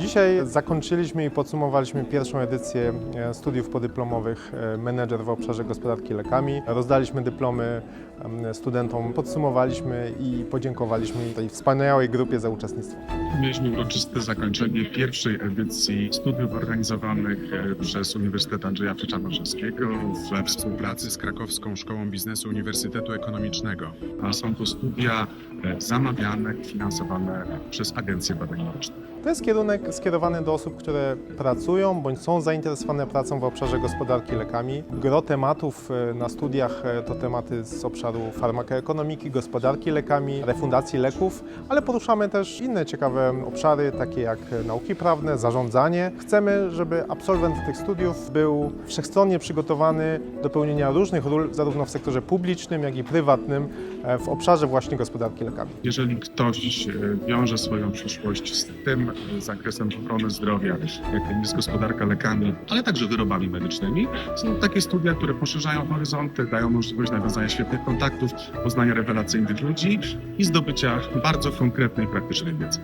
Dzisiaj zakończyliśmy i podsumowaliśmy pierwszą edycję e, studiów podyplomowych e, menedżer w obszarze gospodarki lekami. Rozdaliśmy dyplomy studentom, podsumowaliśmy i podziękowaliśmy tej wspaniałej grupie za uczestnictwo. Mieliśmy uroczyste zakończenie pierwszej edycji studiów organizowanych e, przez Uniwersytet Andrzeja Frycza-Norzewskiego we współpracy z Krakowską Szkołą Biznesu Uniwersytetu Ekonomicznego. A są to studia e, zamawiane i finansowane przez Agencję Badań Medycznych. To jest kierunek skierowany do osób, które pracują bądź są zainteresowane pracą w obszarze gospodarki lekami. Gro tematów e, na studiach to tematy z obszaru farmakoekonomiki, gospodarki lekami, refundacji leków, ale poruszamy też inne ciekawe obszary, takie jak nauki prawne, zarządzanie. Chcemy, żeby absolwent tych studiów był wszechstronnie przygotowany do pełnienia różnych ról, zarówno w sektorze publicznym, jak i prywatnym, e, w obszarze właśnie gospodarki lekami. Jeżeli ktoś e, wiąże swoją przyszłość z tym e, zakresem ochrony zdrowia, jakim jest gospodarka lekami, ale także wyrobami medycznymi, są takie studia, które poszerzają horyzonty, dają możliwość nawiązania świetnych kontaktów, poznania rewelacyjnych ludzi i zdobycia bardzo konkretnej, praktycznej wiedzy.